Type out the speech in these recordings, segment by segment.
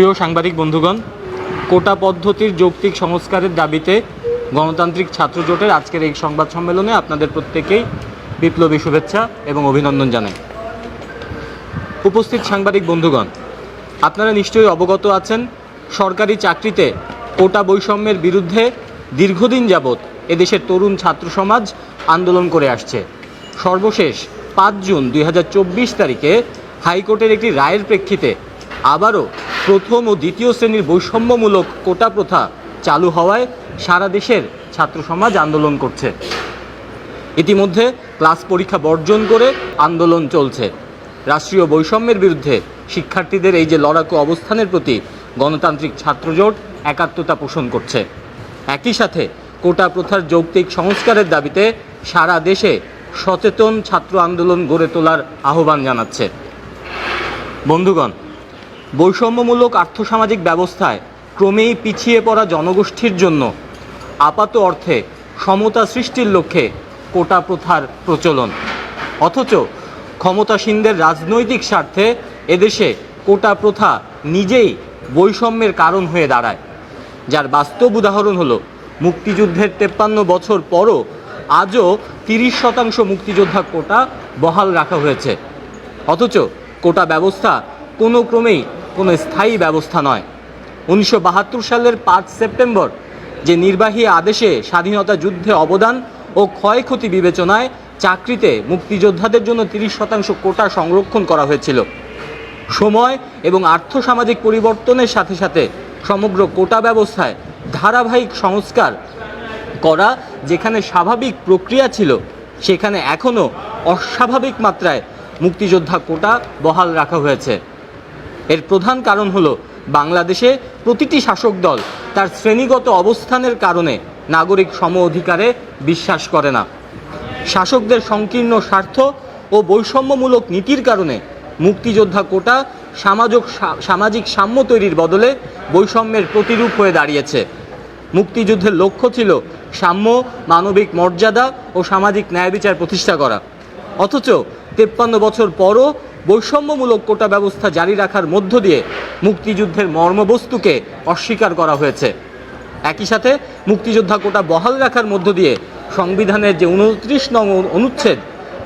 প্রিয় সাংবাদিক বন্ধুগণ, কোটা পদ্ধতির যৌক্তিক সংস্কারের দাবিতে গণতান্ত্রিক ছাত্র জোটের আজকের এই সংবাদ সম্মেলনে আপনাদের প্রত্যেকেই বিপ্লবী শুভেচ্ছা এবং অভিনন্দন জানাই। উপস্থিত সাংবাদিক বন্ধুগণ, আপনারা নিশ্চয়ই অবগত আছেন, সরকারি চাকরিতে কোটা বৈষম্যের বিরুদ্ধে দীর্ঘদিন যাবৎ এদেশের তরুণ ছাত্র সমাজ আন্দোলন করে আসছে। সর্বশেষ পাঁচ জুন দুই হাজার চব্বিশ তারিখে হাইকোর্টের একটি রায়ের প্রেক্ষিতে আবারও প্রথম ও দ্বিতীয় শ্রেণির বৈষম্যমূলক কোটা প্রথা চালু হওয়ায় সারা দেশের ছাত্র সমাজ আন্দোলন করছে। ইতিমধ্যে ক্লাস পরীক্ষা বর্জন করে আন্দোলন চলছে। রাষ্ট্রীয় বৈষম্যের বিরুদ্ধে শিক্ষার্থীদের এই যে লড়াকু অবস্থানের প্রতি গণতান্ত্রিক ছাত্রজোট একাত্মতা পোষণ করছে। একই সাথে কোটা প্রথার যৌক্তিক সংস্কারের দাবিতে সারা দেশে সচেতন ছাত্র আন্দোলন গড়ে তোলার আহ্বান জানাচ্ছে। বন্ধুগণ বৈষম্যমূলক আর্থসামাজিক ব্যবস্থায় ক্রমেই পিছিয়ে পড়া জনগোষ্ঠীর জন্য আপাত অর্থে সমতা সৃষ্টির লক্ষ্যে কোটা প্রথার প্রচলন। অথচ ক্ষমতাসীনদের রাজনৈতিক স্বার্থে এদেশে কোটা প্রথা নিজেই বৈষম্যের কারণ হয়ে দাঁড়ায়। যার বাস্তব উদাহরণ হলো মুক্তিযুদ্ধের তেপ্পান্ন বছর পরও আজও তিরিশ শতাংশ মুক্তিযোদ্ধা কোটা বহাল রাখা হয়েছে। অথচ কোটা ব্যবস্থা কোনো ক্রমেই কোনো স্থায়ী ব্যবস্থা নয়। উনিশশো সালের পাঁচ সেপ্টেম্বর যে নির্বাহী আদেশে স্বাধীনতা যুদ্ধে অবদান ও ক্ষয়ক্ষতি বিবেচনায় চাকরিতে মুক্তিযোদ্ধাদের জন্য তিরিশ শতাংশ কোটা সংরক্ষণ করা হয়েছিল। সময় এবং আর্থসামাজিক পরিবর্তনের সাথে সাথে সমগ্র কোটা ব্যবস্থায় ধারাবাহিক সংস্কার করা যেখানে স্বাভাবিক প্রক্রিয়া ছিল, সেখানে এখনও অস্বাভাবিক মাত্রায় মুক্তিযোদ্ধা কোটা বহাল রাখা হয়েছে। এর প্রধান কারণ হলো বাংলাদেশে প্রতিটি শাসক দল তার শ্রেণীগত অবস্থানের কারণে নাগরিক সম অধিকারে বিশ্বাস করে না। শাসকদের সংকীর্ণ স্বার্থ ও বৈষম্যমূলক নীতির কারণে মুক্তিযোদ্ধা কোটা সামাজিক সামাজিক সাম্য তৈরির বদলে বৈষম্যের প্রতিরূপ হয়ে দাঁড়িয়েছে। মুক্তিযুদ্ধের লক্ষ্য ছিল সাম্য, মানবিক মর্যাদা ও সামাজিক ন্যায় বিচার প্রতিষ্ঠা করা। অথচ তেপ্পান্ন বছর পরও বৈষম্যমূলক কোটা ব্যবস্থা জারি রাখার মধ্য দিয়ে মুক্তিযুদ্ধের মর্মবস্তুকে অস্বীকার করা হয়েছে। একই সাথে মুক্তিযোদ্ধা কোটা বহাল রাখার মধ্য দিয়ে সংবিধানের যে উনত্রিশ নং অনুচ্ছেদ,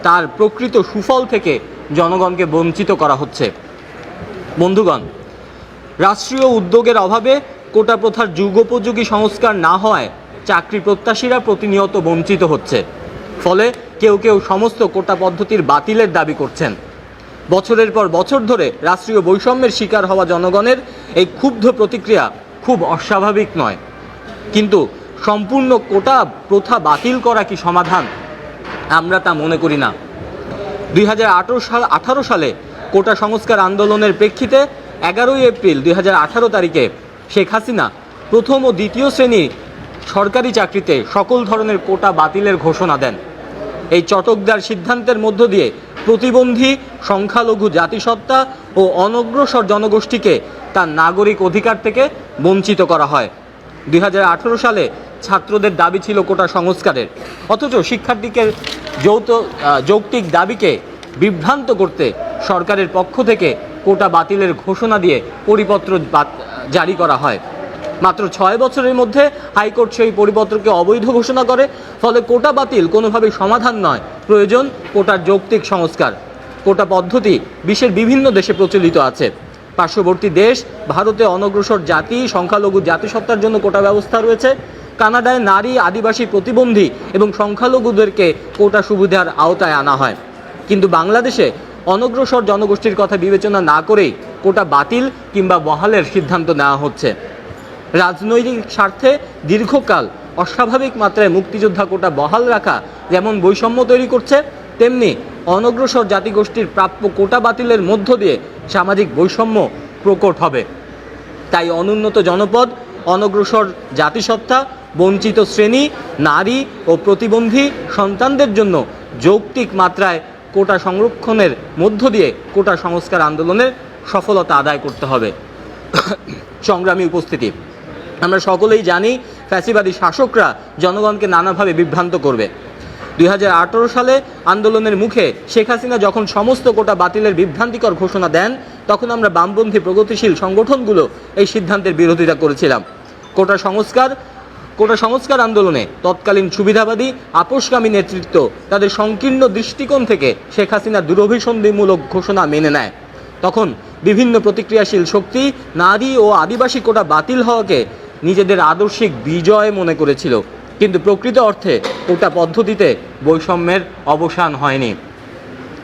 তার প্রকৃত সুফল থেকে জনগণকে বঞ্চিত করা হচ্ছে। বন্ধুগণ, রাষ্ট্রীয় উদ্যোগের অভাবে কোটা প্রথার যুগোপযোগী সংস্কার না হওয়ায় চাকরি প্রত্যাশীরা প্রতিনিয়ত বঞ্চিত হচ্ছে। ফলে কেউ কেউ সমস্ত কোটা পদ্ধতির বাতিলের দাবি করছেন। বছরের পর বছর ধরে রাষ্ট্রীয় বৈষম্যের শিকার হওয়া জনগণের এই ক্ষুব্ধ প্রতিক্রিয়া খুব অস্বাভাবিক নয়। কিন্তু সম্পূর্ণ কোটা প্রথা বাতিল করা কি সমাধান? আমরা তা মনে করি না। দুই সাল আঠারো সালে কোটা সংস্কার আন্দোলনের প্রেক্ষিতে এগারোই এপ্রিল দুই হাজার আঠারো তারিখে শেখ হাসিনা প্রথম ও দ্বিতীয় শ্রেণি সরকারি চাকরিতে সকল ধরনের কোটা বাতিলের ঘোষণা দেন। এই চটকদার সিদ্ধান্তের মধ্য দিয়ে প্রতিবন্ধী, সংখ্যালঘু জাতিসত্তা ও অনগ্রসর জনগোষ্ঠীকে তার নাগরিক অধিকার থেকে বঞ্চিত করা হয়। দুই হাজার আঠেরো সালে ছাত্রদের দাবি ছিল কোটা সংস্কারের। অথচ শিক্ষার্থীকে যৌথ যৌক্তিক দাবিকে বিভ্রান্ত করতে সরকারের পক্ষ থেকে কোটা বাতিলের ঘোষণা দিয়ে পরিপত্র জারি করা হয়। মাত্র ছয় বছরের মধ্যে হাইকোর্ট সেই পরিপত্রকে অবৈধ ঘোষণা করে, ফলে কোটা বাতিল কোনোভাবেই সমাধান নয় প্রয়োজন কোটার যৌক্তিক সংস্কার। কোটা পদ্ধতি বিশ্বের বিভিন্ন দেশে প্রচলিত আছে। পার্শ্ববর্তী দেশ, ভারতে অনগ্রসর জাতি, সংখ্যালঘু জাতিসত্তার জন্য কোটা ব্যবস্থা রয়েছে। কানাডায় নারী আদিবাসী প্রতিবন্ধী এবং সংখ্যালঘুদেরকে কোটা সুবিধার আওতায় আনা হয়। কিন্তু বাংলাদেশে অনগ্রসর জনগোষ্ঠীর কথা বিবেচনা না করেই কোটা বাতিল কিংবা বহালের সিদ্ধান্ত নেওয়া হচ্ছে। রাজনৈতিক স্বার্থে দীর্ঘকাল অস্বাভাবিক মাত্রায় মুক্তিযোদ্ধা কোটা বহাল রাখা যেমন বৈষম্য তৈরি করছে, তেমনি অনগ্রসর জাতিগোষ্ঠীর প্রাপ্য কোটা বাতিলের মধ্য দিয়ে সামাজিক বৈষম্য প্রকট হবে। তাই অনুন্নত জনপদ, অনগ্রসর জাতিসত্তা, বঞ্চিত শ্রেণি, নারী ও প্রতিবন্ধী সন্তানদের জন্য যৌক্তিক মাত্রায় কোটা সংরক্ষণের মধ্য দিয়ে কোটা সংস্কার আন্দোলনের সফলতা আদায় করতে হবে। সংগ্রামী উপস্থিতি। আমরা সকলেই জানি ফ্যাসিবাদী শাসকরা জনগণকে নানাভাবে বিভ্রান্ত করবে। দুই হাজার আঠেরো সালে আন্দোলনের মুখে শেখ হাসিনা যখন সমস্ত কোটা বাতিলের বিভ্রান্তিকর ঘোষণা দেন, তখন আমরা বামপন্থী প্রগতিশীল সংগঠনগুলো এই সিদ্ধান্তের বিরোধিতা করেছিলাম। কোটা সংস্কার কোটা সংস্কার আন্দোলনে তৎকালীন সুবিধাবাদী আপোষকামী নেতৃত্ব তাদের সংকীর্ণ দৃষ্টিকোণ থেকে শেখ হাসিনা দুরভিসন্ধিমূলক ঘোষণা মেনে নেয়। তখন বিভিন্ন প্রতিক্রিয়াশীল শক্তি, নারী ও আদিবাসী কোটা বাতিল হওয়াকে নিজেদের আদর্শিক বিজয় মনে করেছিল। কিন্তু প্রকৃত অর্থে কোটা পদ্ধতিতে বৈষম্যের অবসান হয়নি।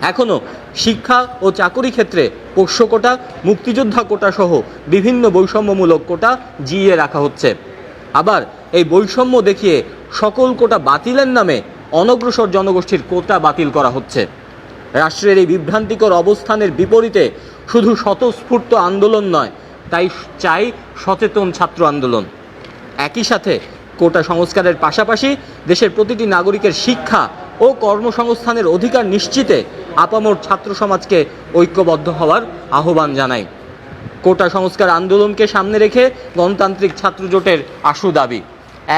এখনও শিক্ষা ও চাকরি ক্ষেত্রে পোষ্য কোটা, মুক্তিযোদ্ধা কোটা সহ বিভিন্ন বৈষম্যমূলক কোটা জিইয়ে রাখা হচ্ছে। আবার এই বৈষম্য দেখিয়ে সকল কোটা বাতিলের নামে অনগ্রসর জনগোষ্ঠীর কোটা বাতিল করা হচ্ছে। রাষ্ট্রের এই বিভ্রান্তিকর অবস্থানের বিপরীতে শুধু স্বতঃস্ফূর্ত আন্দোলন নয় তাই চাই সচেতন ছাত্র আন্দোলন। একই সাথে কোটা সংস্কারের পাশাপাশি দেশের প্রতিটি নাগরিকের শিক্ষা ও কর্মসংস্থানের অধিকার নিশ্চিতে আপামর ছাত্র সমাজকে ঐক্যবদ্ধ হওয়ার আহ্বান জানাই। কোটা সংস্কার আন্দোলনকে সামনে রেখে গণতান্ত্রিক ছাত্র জোটের আশু দাবি।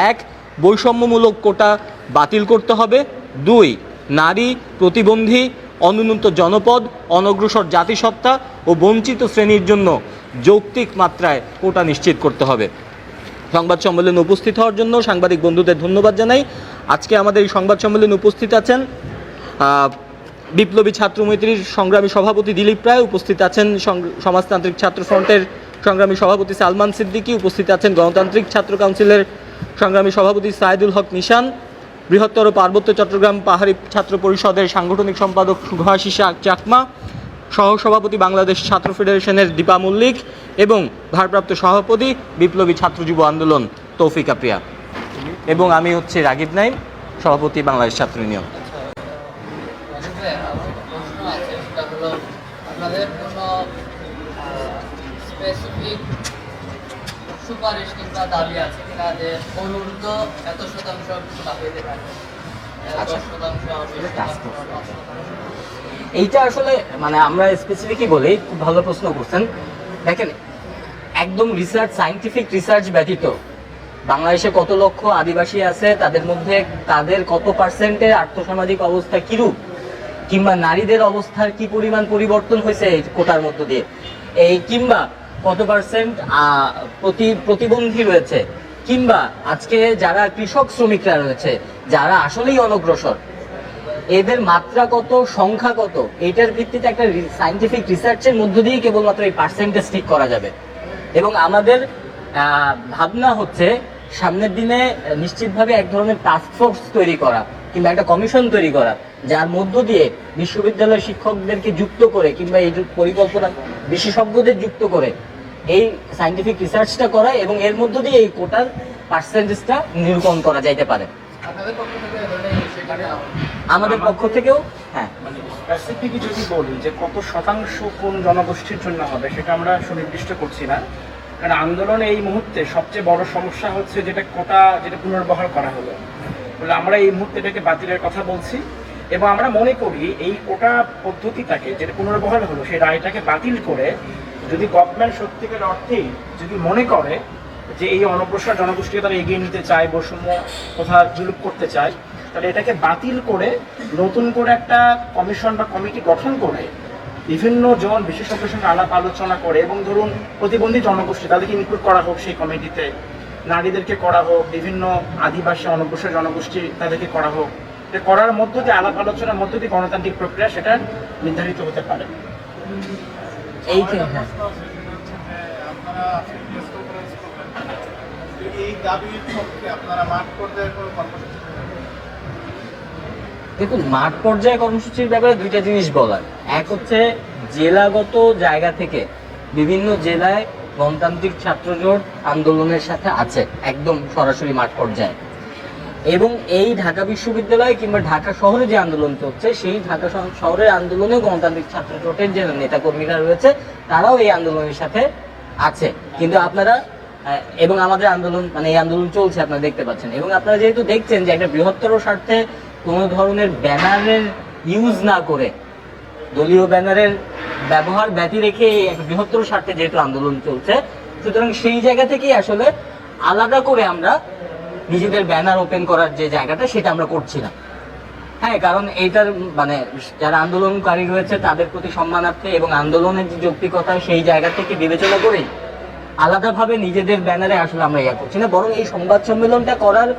এক, বৈষম্যমূলক কোটা বাতিল করতে হবে। দুই, নারী প্রতিবন্ধী, অনুন্নত জনপদ, অনগ্রসর জাতিসত্তা ও বঞ্চিত শ্রেণির জন্য যৌক্তিক মাত্রায় কোটা নিশ্চিত করতে হবে। সংবাদ সম্মেলনে উপস্থিত হওয়ার জন্য সাংবাদিক বন্ধুদের ধন্যবাদ জানাই। আজকে আমাদের এই সংবাদ সম্মেলনে উপস্থিত আছেন বিপ্লবী ছাত্র মৈত্রীর সংগ্রামী সভাপতি দিলীপ রায়, উপস্থিত আছেন সমাজতান্ত্রিক ছাত্র ফ্রন্টের সংগ্রামী সভাপতি সালমান সিদ্দিকী, উপস্থিত আছেন গণতান্ত্রিক ছাত্র কাউন্সিলের সংগ্রামী সভাপতি সাইদুল হক নিশান, বৃহত্তর পার্বত্য চট্টগ্রাম পাহাড়ি ছাত্র পরিষদের সাংগঠনিক সম্পাদক সুভাষী শা- চাকমা সহসভাপতি বাংলাদেশ ছাত্র ফেডারেশনের দীপা মল্লিক এবং ভারপ্রাপ্ত সভাপতি বিপ্লবী ছাত্র যুব আন্দোলন তৌফিকা প্রিয়া এবং আমি হচ্ছে রাগিব নাইম, সভাপতি বাংলাদেশ ছাত্র ইউনিয়ন সুপারিশ কিংবা দাবি আছে কিনা যে এত। শতাংশ এইটা আসলে মানে আমরা স্পেসিফিকই বলি, খুব ভালো প্রশ্ন করছেন। দেখেন, একদম রিসার্চ সায়েন্টিফিক রিসার্চ ব্যতীত, বাংলাদেশে কত লক্ষ আদিবাসী আছে, তাদের মধ্যে তাদের কত পার্সেন্টের আর্থসামাজিক অবস্থা কিরূপ? কিংবা নারীদের অবস্থার কি পরিমাণ পরিবর্তন হয়েছে এই কোটার মধ্য দিয়ে? এই কিংবা কত পার্সেন্ট প্রতি, প্রতিবন্ধী রয়েছে? কিংবা আজকে যারা কৃষক শ্রমিকরা রয়েছে, যারা আসলেই অনগ্রসর এদের মাত্রা কত, সংখ্যা কত, এটার ভিত্তিতে একটা সাইন্টিফিক রিসার্চের মধ্য দিয়ে কেবলমাত্র এই পার্সেন্টেজ ঠিক করা যাবে। এবং আমাদের ভাবনা হচ্ছে সামনের দিনে নিশ্চিতভাবে এক ধরনের টাস্ক ফোর্স তৈরি করা কিংবা একটা কমিশন তৈরি করা, যার মধ্য দিয়ে বিশ্ববিদ্যালয়ের শিক্ষকদেরকে যুক্ত করে কিংবা এই পরিকল্পনা বিশেষজ্ঞদের যুক্ত করে এই সাইন্টিফিক রিসার্চটা করা এবং এর মধ্য দিয়ে এই কোটার পার্সেন্টেজটা নিরূপণ করা যাইতে পারে। আপনাদের পক্ষ থেকে আমাদের পক্ষ থেকেও হ্যাঁ। মানে স্পেসিফিক যদি বলি যে কত শতাংশ কোন জনগোষ্ঠীর জন্য হবে সেটা আমরা সুনির্দিষ্ট করছি না। কারণ আন্দোলনে এই মুহূর্তে সবচেয়ে বড় সমস্যা হচ্ছে যেটা কোটা যেটা পুনর্বহাল করা হলো। বলে আমরা এই মুহূর্তে এটাকে বাতিলের কথা বলছি এবং আমরা মনে করি এই কোটা পদ্ধতিটাকে যেটা পুনর্বহাল হলো সেই রায়টাকে বাতিল করে যদি গভর্নমেন্ট সত্যিকার অর্থেই যদি মনে করে যে এই অনগ্রসর জনগোষ্ঠীকে তারা এগিয়ে নিতে চায় বৈষম্য কোথা জুলুপ করতে চায় তাহলে এটাকে বাতিল করে নতুন করে একটা কমিশন বা কমিটি গঠন করে বিভিন্ন জন বিশেষজ্ঞের সঙ্গে আলাপ আলোচনা করে এবং ধরুন প্রতিবন্ধী জনগোষ্ঠী তাদেরকে ইনক্লুড করা হোক সেই কমিটিতে নারীদেরকে করা হোক বিভিন্ন আদিবাসী অনগ্রসর জনগোষ্ঠী তাদেরকে করা হোক করার মধ্য দিয়ে আলাপ আলোচনার মধ্য দিয়ে গণতান্ত্রিক প্রক্রিয়া সেটা নির্ধারিত হতে পারে এই হ্যাঁ এই দাবির পক্ষে আপনারা মাঠ পর্যায়ে কোনো কর্মসূচি? দেখুন, মাঠ পর্যায়ে কর্মসূচির ব্যাপারে দুইটা জিনিস বলার। এক হচ্ছে, জেলাগত জায়গা থেকে বিভিন্ন জেলায় গণতান্ত্রিক ছাত্র জোট আন্দোলনের সাথে আছে, একদম সরাসরি মাঠ পর্যায়ে। এবং এই ঢাকা বিশ্ববিদ্যালয় কিংবা ঢাকা শহরে যে আন্দোলন চলছে, সেই ঢাকা শহ- শহরের আন্দোলনে গণতান্ত্রিক ছাত্র জোটের যে নেতাকর্মীরা রয়েছে, তারাও এই আন্দোলনের সাথে আছে। কিন্তু আপনারা এবং আমাদের আন্দোলন মানে এই আন্দোলন চলছে, আপনারা দেখতে পাচ্ছেন। এবং আপনারা যেহেতু দেখছেন যে একটা বৃহত্তর স্বার্থে কোনো ধরনের ব্যানারের ইউজ না করে, দলীয় ব্যানারের ব্যবহার ব্যতি রেখে একটা বৃহত্তর স্বার্থে যেহেতু আন্দোলন চলছে, সুতরাং সেই জায়গা থেকেই আসলে আলাদা করে আমরা নিজেদের ব্যানার ওপেন করার যে জায়গাটা, সেটা আমরা করছি না। হ্যাঁ কারণ এইটার মানে যারা আন্দোলনকারী রয়েছে, তাদের প্রতি সম্মানার্থে এবং আন্দোলনের যে যৌক্তিকতা, সেই জায়গা থেকে বিবেচনা করেই আলাদাভাবে নিজেদের ব্যানারে আসলে আমরা ইয়া করছি না, বরং এই সংবাদ সম্মেলনটা করার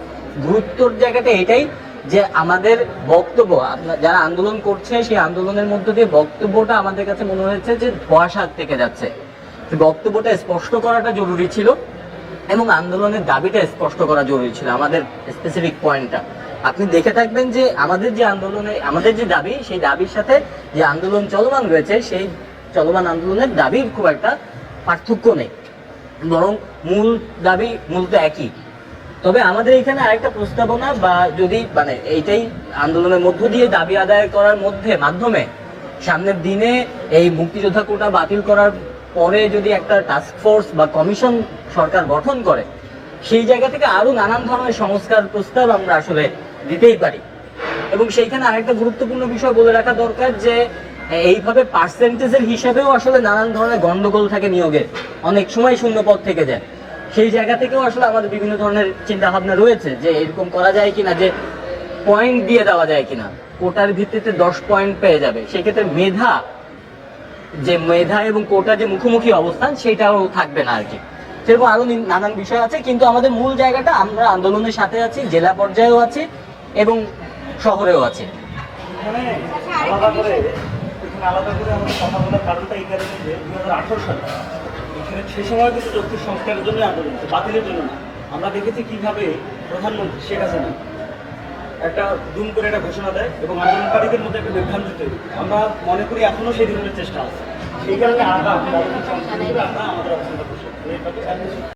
গুরুত্বর জায়গাটা এটাই যে আমাদের বক্তব্য যারা আন্দোলন করছে, সেই আন্দোলনের মধ্য দিয়ে বক্তব্যটা আমাদের কাছে মনে হয়েছে যে ধোয়াশার থেকে যাচ্ছে। বক্তব্যটা স্পষ্ট করাটা জরুরি ছিল এবং আন্দোলনের দাবিটা স্পষ্ট করা জরুরি ছিল, আমাদের স্পেসিফিক পয়েন্টটা আপনি দেখে থাকবেন যে আমাদের যে আন্দোলনে আমাদের যে দাবি, সেই দাবির সাথে যে আন্দোলন চলমান রয়েছে, সেই চলমান আন্দোলনের দাবির খুব একটা পার্থক্য নেই। বরং মূল দাবি মূলত একই। তবে আমাদের এখানে আরেকটা প্রস্তাবনা বা যদি মানে এইটাই আন্দোলনের মধ্য দিয়ে দাবি আদায় করার মধ্যে, মাধ্যমে সামনের দিনে এই মুক্তিযোদ্ধা কোটা বাতিল করার পরে যদি একটা টাস্ক ফোর্স বা কমিশন সরকার গঠন করে, সেই জায়গা থেকে আরও নানান ধরনের সংস্কার প্রস্তাব আমরা আসলে দিতেই পারি। এবং সেইখানে আরেকটা গুরুত্বপূর্ণ বিষয় বলে রাখা দরকার যে, এইভাবে পার্সেন্টেজের হিসাবেও আসলে নানান ধরনের গন্ডগোল থাকে নিয়োগের। অনেক সময় শূন্য পদ থেকে যায়। সেই জায়গা থেকেও আসলে আমাদের বিভিন্ন ধরনের চিন্তা ভাবনা রয়েছে যে এরকম করা যায় কিনা, যে পয়েন্ট দিয়ে দেওয়া যায় কিনা। কোটার ভিত্তিতে দশ পয়েন্ট পেয়ে যাবে। সেক্ষেত্রে মেধা, যে মেধা এবং কোটা যে মুখোমুখি অবস্থান, সেটাও থাকবে না আর কি সেরকম আরও নানান বিষয় আছে, কিন্তু আমাদের মূল জায়গাটা আমরা আন্দোলনের সাথে আছি, জেলা পর্যায়েও আছি এবং শহরেও আছে। আলাদা করে আলাদা করে আমাদের কথা বলার কারণটা এই কারণে যে দুই হাজার আঠারো সালে সে সময় কিন্তু যৌক্তিক সংস্কারের জন্য আন্দোলন বাতিলের জন্য না আমরা দেখেছি কীভাবে প্রধানমন্ত্রী শেখ হাসিনা একটা দুম করে একটা ঘোষণা দেয় এবং আন্দোলনকারীদের মধ্যে একটা বিভ্রান্তি তৈরি আমরা মনে করি এখনও সেই ধরনের চেষ্টা আছে সেই কারণে আমরা আমাদের করছি